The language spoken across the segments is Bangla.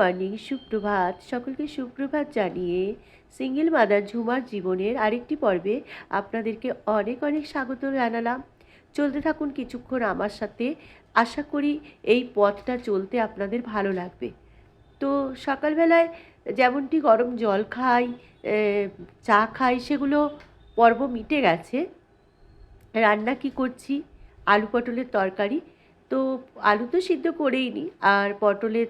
মর্নিং, সুপ্রভাত। সকলকে সুপ্রভাত জানিয়ে সিঙ্গেল মাদার ঝুমার জীবনের আরেকটি পর্বে আপনাদেরকে অনেক অনেক স্বাগত জানালাম। চলতে থাকুন কিছুক্ষণ আমার সাথে। আশা করি এই পথটা চলতে আপনাদের ভালো লাগবে। তো সকালবেলায় যেমনটি গরম জল খাই চা খাই, সেগুলো পর্ব মিটে গেছে। রান্না কি করছি? আলু পটলের তরকারি। তো আলু তো সিদ্ধ করেই নি, আর পটলে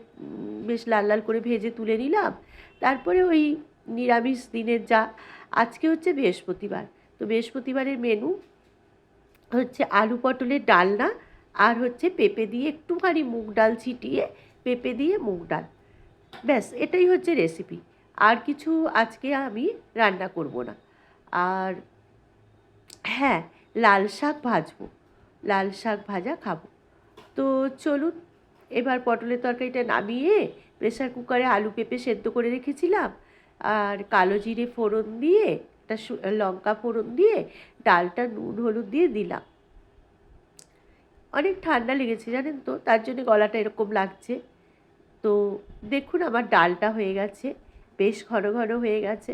বেশ লাল লাল করে ভেজে তুলে নিলাম। তারপরে ওই নিরামিষ দিনের যা, আজকে হচ্ছে বৃহস্পতিবার। তো বৃহস্পতিবারের মেনু হচ্ছে আলু পটলের ডালনা, আর হচ্ছে পেঁপে দিয়ে একটুখানি মুগ ডাল ছিটিয়ে, পেঁপে দিয়ে মুগ ডাল। ব্যাস, এটাই হচ্ছে রেসিপি আর কিছু আজকে আমি রান্না করব না। আর হ্যাঁ লাল শাক ভাজবো। লাল শাক ভাজা খাব। তো চলুন, এবার পটলের তরকারিটা নামিয়ে প্রেসার কুকারে আলু পেঁপে সেদ্ধ করে রেখেছিলাম। আর কালো জিরে ফোড়ন দিয়ে, একটা লঙ্কা ফোড়ন দিয়ে, ডালটা নুন হলুদ দিয়ে দিলাম। অনেক ঠান্ডা লেগেছে জানেন তো, তার জন্য গলাটা এরকম লাগছে। তো দেখুন আমার ডালটা হয়ে গেছে, বেশ ঘন ঘন হয়ে গেছে।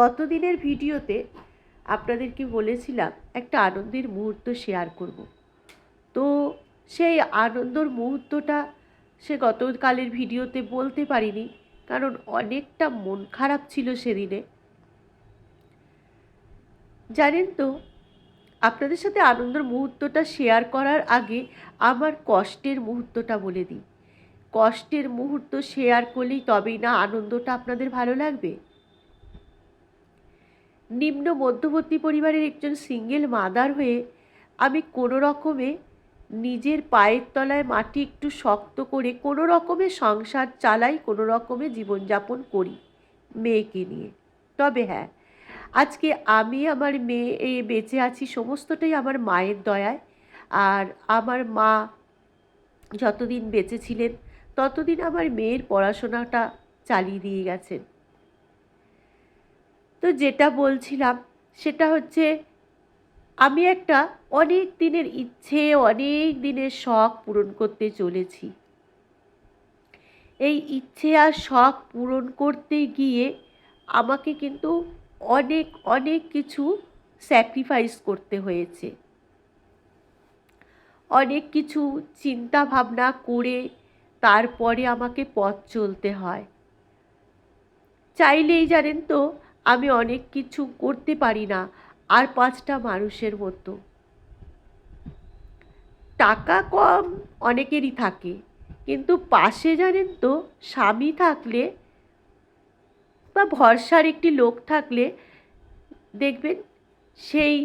গত দিনের ভিডিওতে আপনাদেরকে বলেছিলাম, একটা আনন্দের মুহূর্ত শেয়ার করব। তো সেই আনন্দর মুহূর্তটা সে গতকালের ভিডিওতে বলতে পারিনি, কারণ অনেকটা মন খারাপ ছিল সেদিনে। জানেন তো, আপনাদের সাথে আনন্দের মুহূর্তটা শেয়ার করার আগে আমার কষ্টের মুহূর্তটা বলে দিই। কষ্টের মুহূর্ত শেয়ার করলেই তবেই না আনন্দটা আপনাদের ভালো লাগবে? নিম্ন মধ্যবর্তী পরিবারের একজন সিঙ্গেল মাদার হয়ে আমি কোনো রকমে নিজের পায়ের তলায় মাটি একটু শক্ত করে কোনো রকমে সংসার চালাই, কোনো রকমে জীবনযাপন করি মেয়েকে নিয়ে। তবে হ্যাঁ আজকে আমি আমার মেয়ে এই বেঁচে আছি সমস্তটাই আমার মায়ের দয়ায়। আর আমার মা যতদিন বেঁচে ছিলেন, ততদিন আমার মেয়ের পড়াশোনাটা চালিয়ে দিয়ে গেছেন। তো যেটা বলছিলাম, সেটা হচ্ছে আমি একটা অনেক দিনের ইচ্ছে, অনেক দিনের শখ পূরণ করতে চলেছি। এই ইচ্ছে আর শখ পূরণ করতে গিয়ে আমাকে কিন্তু অনেক অনেক কিছু স্যাক্রিফাইস করতে হয়েছে। অনেক কিছু চিন্তা ভাবনা করে তারপরে আমাকে পথ চলতে হয়। চাইলেই জানেন তো, আমি অনেক কিছু করতে পারি না। আর পাঁচটা মানুষের মতো। টাকা কম অনেকেরই থাকে, কিন্তু পাশে জানেন তো, স্বামী থাকলে বা ভরসার একটি লোক থাকলে, দেখবেন সেই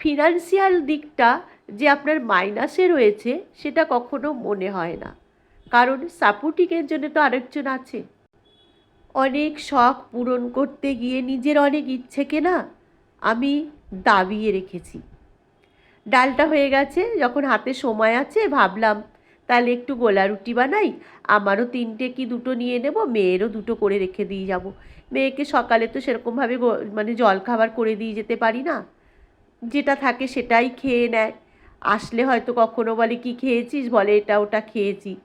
ফিনান্সিয়াল দিকটা যে আপনার মাইনাসে রয়েছে, সেটা কখনো মনে হয় না। কারণ সাপোর্টিংয়ের জন্য তো আরেকজন আছে। অনেক শখ পূরণ করতে গিয়ে নিজের অনেক ইচ্ছেকে না আমি দাবিয়ে রেখেছি। ডালটা হয়ে গেছে, যখন হাতে সময় আছে ভাবলাম, তাহলে একটু গোলা রুটি বানাই, আমারও তিনটে কি দুটো নিয়ে নেব, মেয়েরও দুটো করে রেখে দিয়ে যাব। মেয়েকে সকালে তো সেরকমভাবে মানে জল খাবার করে দিয়ে যেতে পারি না। যেটা থাকে সেটাই খেয়ে নেয়। আসলে হয়তো কখনো বলে, কি খেয়েছিস? বলে, এটা ওটা খেয়েছি।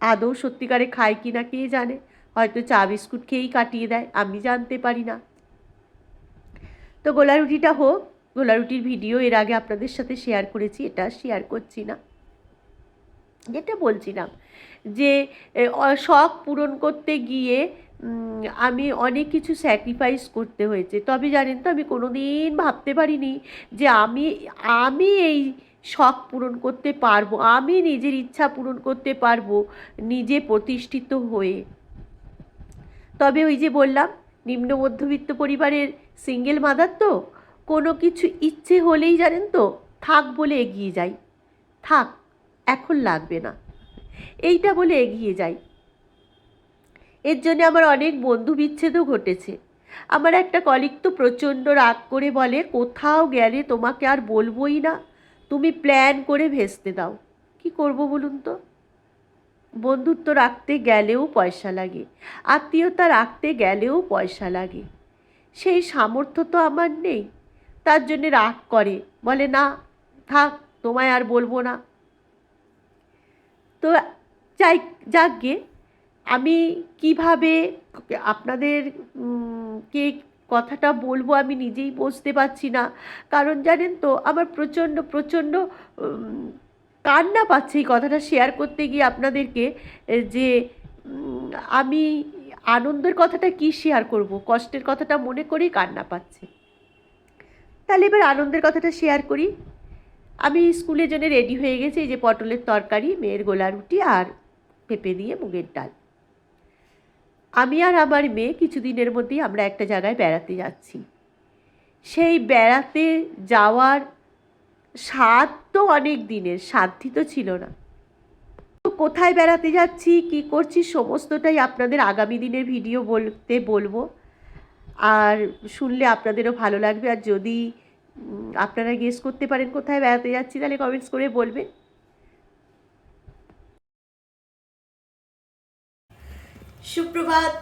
আদৌ সত্যিকারে খায় কি না কে জানে? হয়তো চা বিস্কুট খেয়েই কাটিয়ে দেয়, আমি জানতে পারি না। তো গোলা রুটিটা হোক গোলা রুটির ভিডিও এর আগে আপনাদের সাথে শেয়ার করেছি, এটা শেয়ার করছি না। যেটা বলছিলাম যে শখ পূরণ করতে গিয়ে আমি অনেক কিছু স্যাক্রিফাইস করতে হয়েছে। তবে জানেন তো, আমি কোনো দিন ভাবতে পারিনি যে আমি আমি এই শখ পূরণ করতে পারব, আমি নিজের ইচ্ছা পূরণ করতে পারব নিজে প্রতিষ্ঠিত হয়ে। তবে ওই যে বললাম, নিম্ন মধ্যবিত্ত পরিবারের সিঙ্গেল মাদার তো, কোনো কিছু ইচ্ছে হলেই জানেন তো, থাক বলে এগিয়ে যাই। থাক, এখন লাগবে না। এইটা বলে এগিয়ে যাই। এর জন্য আমার অনেক বন্ধু বিচ্ছেদও ঘটেছে। আমার একটা কলিগ তো প্রচণ্ড রাগ করে বলে, কোথাও গেলে তোমাকে আর বলবোই না। তুমি প্ল্যান করে ভেস্তে দাও। কি করব বলুন তো? বন্ধুত্ব রাখতে গেলেও পয়সা লাগে, আত্মীয়তা রাখতে গেলেও পয়সা লাগে। সেই সামর্থ্য তো আমার নেই, তার জন্যে রাগ করে, বলে, না, থাক, তোমায় আর বলব না। তো যাই, যাকগে, আমি কীভাবে আপনাদের কে কথাটা বলব আমি নিজেই বুঝতে পারছি না। কারণ জানেন তো, আমার প্রচণ্ড প্রচণ্ড কান্না পাচ্ছে এই কথাটা শেয়ার করতে গিয়ে আপনাদেরকে যে আমি আনন্দের কথাটা কি শেয়ার করব? কষ্টের কথাটা মনে করেই কান্না পাচ্ছে? তাহলে এবার আনন্দের কথাটা শেয়ার করি। আমি স্কুলের জন্য রেডি হয়ে গেছি, এই যে পটলের তরকারি, মেয়ের গোলা রুটি আর পেঁপে দিয়ে মুগের ডাল। আমি আর আমার মেয়ে কিছুদিনের মধ্যেই আমরা একটা জায়গায় বেড়াতে যাচ্ছি। সেই বেড়াতে যাওয়ার স্বাদ তো অনেক দিনের, সাধ্যি তো ছিল না। তো কোথায় বেড়াতে যাচ্ছি, কি করছি, সমস্তটাই আপনাদের আগামী দিনের ভিডিও বলতে বলব। আর শুনলে আপনাদেরও ভালো লাগবে, আর যদি আপনারা গেস করতে পারেন কোথায় বেড়াতে যাচ্ছি, তাহলে কমেন্টস করে বলবেন। সুপ্রভাত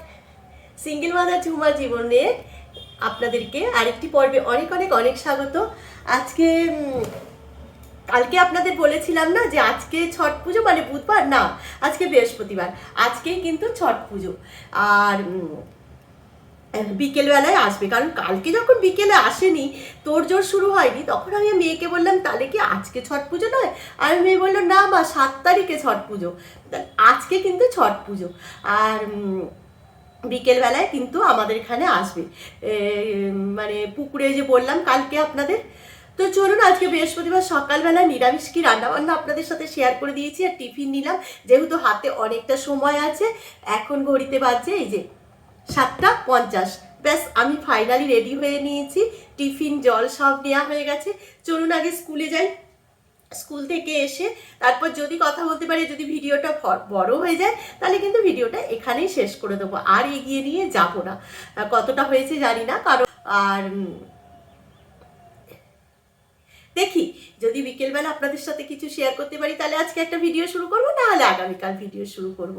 সিঙ্গেল মাদার ঝুমা জীবনে আপনাদেরকে আরেকটি পর্বে অনেক অনেক অনেক স্বাগত। আজকে কালকে আপনাদের বলেছিলাম না যে আজকে ছট পুজো মানে বুধবার? না, আজকে বৃহস্পতিবার। আজকেই কিন্তু ছট পুজো। আর বিকেলবেলায় আসবে। কারণ কালকে যখন বিকেলে আসেনি তোর জোর শুরু হয়নি, তখন আমি মেয়েকে বললাম, তাহলে কি আজকে ছট পুজো নয়? আর মেয়ে বলল, না মা, সাত তারিখে ছট পুজো। আজকে কিন্তু ছট পুজো। আর বিকেলবেলায় কিন্তু আমাদের এখানে আসবে। মানে পুকুরে যে বললাম, কালকে আপনাদের। তো চলুন, আজকে বৃহস্পতিবার সকালবেলা নিরামিষ কি রান্নাবান্না আপনাদের সাথে শেয়ার করে দিয়েছি আর টিফিন নিলাম। যেহেতু হাতে অনেকটা সময় আছে, এখন ঘড়িতে বাজছে এই যে সাতটা পঞ্চাশ। ব্যাস, আমি ফাইনালি রেডি হয়ে নিয়েছি। টিফিন জল সব নেওয়া হয়ে গেছে। চলুন, আগে স্কুলে যাই। স্কুল থেকে এসে তারপর যদি কথা বলতে পারি, যদি ভিডিওটা বড় হয়ে যায়, তাহলে কিন্তু ভিডিওটা এখানেই শেষ করে দেবো। আর এগিয়ে নিয়ে যাব না। কতটা হয়েছে জানি না, কারণ আর দেখি, যদি বিকেলবেলা আপনাদের সাথে কিছু শেয়ার করতে পারি, তাহলে আজকে একটা ভিডিও শুরু করব, না হলে আগামীকাল ভিডিও শুরু করব।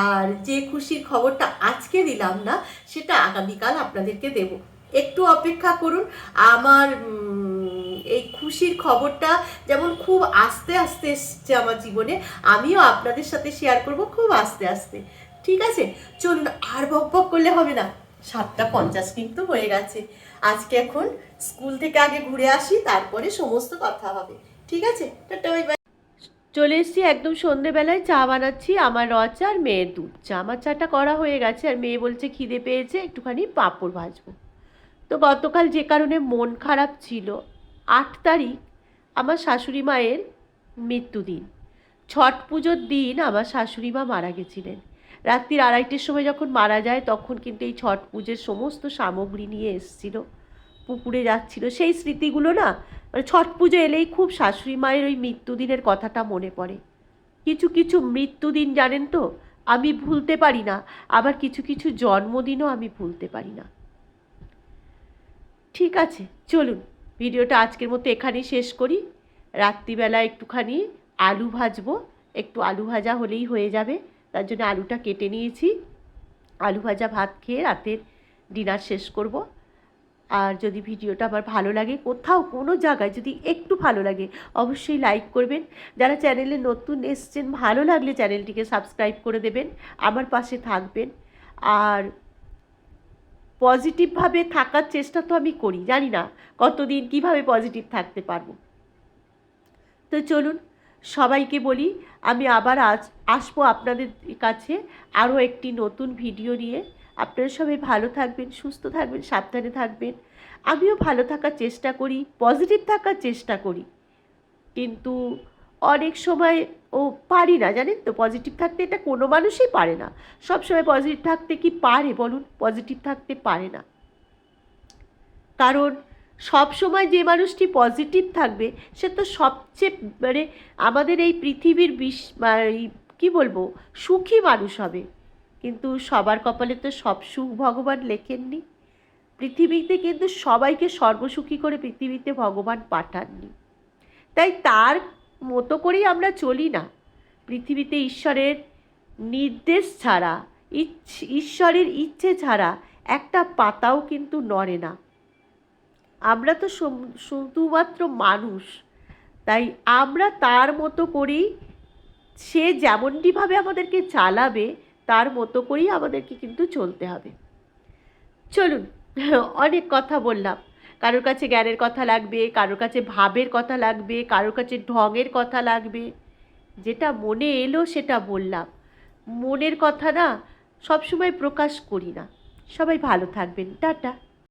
আর যে খুশির খবরটা আজকে দিলাম না, সেটা আগামীকাল আপনাদেরকে দেব। একটু অপেক্ষা করুন, আমার এই খুশির খবরটা যেমন খুব আস্তে আস্তে এসছে আমার জীবনে, আমিও আপনাদের সাথে শেয়ার করব খুব আস্তে আস্তে। ঠিক আছে? চলুন, আর বক বক করলে হবে না। সাতটা পঞ্চাশ কিন্তু হয়ে গেছে। আজকে এখন স্কুল থেকে আগে ঘুরে আসি, তারপরে সমস্ত কথা হবে। ঠিক আছে? চলে এসেছি একদম সন্ধেবেলায়, চা বানাচ্ছি আমার রচা আর মেয়ের দুধ। চা আমার চাটা করা হয়ে গেছে, আর মেয়ে বলছে খিদে পেয়েছে, একটুখানি পাঁপড় ভাজবো। তো গতকাল যে কারণে মন খারাপ ছিল আট তারিখ আমার শাশুড়ি মায়ের মৃত্যুদিন। ছট পুজোর দিন আমার শাশুড়ি মা মারা গেছিলেন। রাত্রির আড়াইটের সময় যখন মারা যায়, তখন কিন্তু এই ছট পুজোর সমস্ত সামগ্রী নিয়ে এসেছিল, পুকুরে যাচ্ছিল। সেই স্মৃতিগুলো না মানে ছট পুজো এলেই খুব শাশুড়ি মায়ের ওই মৃত্যুদিনের কথাটা মনে পড়ে। কিছু কিছু মৃত্যুদিন, জানেন তো, আমি ভুলতে পারি না, আবার কিছু কিছু জন্মদিনও আমি ভুলতে পারি না। ঠিক আছে, চলুন। ভিডিওটা আজকের মতো এখানেই শেষ করি। রাত্রিবেলা একটুখানি আলু ভাজবো। একটু আলু ভাজা হলেই হয়ে যাবে। তার জন্য আলুটা কেটে নিয়েছি। আলু ভাজা ভাত খেয়ে রাতের ডিনার শেষ করব। আর যদি ভিডিওটা আমার ভালো লাগে, কোথাও কোনো জায়গায় যদি একটু ভালো লাগে, অবশ্যই লাইক করবেন। যারা চ্যানেলে নতুন এসছেন, ভালো লাগলে চ্যানেলটিকে সাবস্ক্রাইব করে দেবেন। আমার পাশে থাকবেন। আর পজিটিভভাবে থাকার চেষ্টা তো আমি করি, জানি না কতদিন কীভাবে পজিটিভ থাকতে পারব। তো চলুন সবাইকে বলি, আমি আবার আজ আসব আপনাদের কাছে আরও একটি নতুন ভিডিও নিয়ে। আপনারা সবাই ভালো থাকবেন, সুস্থ থাকবেন, সাবধানে থাকবেন। আমিও ভালো থাকার চেষ্টা করি পজিটিভ থাকার চেষ্টা করি। কিন্তু অনেক সময় ও পারি না, জানেন তো? পজিটিভ থাকতে এটা কোনো মানুষই পারে না। সব সময় পজিটিভ থাকতে কি পারে বলুন? পজিটিভ থাকতে পারে না। কারণ সব সময় যে মানুষটি পজিটিভ থাকবে, সে তো সবচেয়ে মানে আমাদের এই পৃথিবীর বিশ কী বলব? সুখী মানুষ হবে। কিন্তু সবার কপালে তো সব সুখ ভগবান লেখেননি। পৃথিবীতে কিন্তু সবাইকে সর্বসুখী করে পৃথিবীতে ভগবান পাঠাননি। তাই তার মতো করেই আমরা চলি না। পৃথিবীতে ঈশ্বরের নির্দেশ ছাড়া ঈশ্বরের ইচ্ছে ছাড়া একটা পাতাও কিন্তু নড়ে না। আমরা তো শুধুমাত্র মানুষ, তাই আমরা তার মতো করেই, সে যেমনটিভাবে আমাদেরকে চালাবে, তার মতো করেই আমাদেরকে কিন্তু চলতে হবে। চলুন, অনেক কথা বললাম। কারোর কাছে জ্ঞানের কথা লাগবে, কারোর কাছে ভাবের কথা লাগবে, কারোর কাছে ঢঙের কথা লাগবে। যেটা মনে এলো সেটা বললাম। মনের কথা না সবসময় প্রকাশ করি না। সবাই ভালো থাকবেন। টাটা।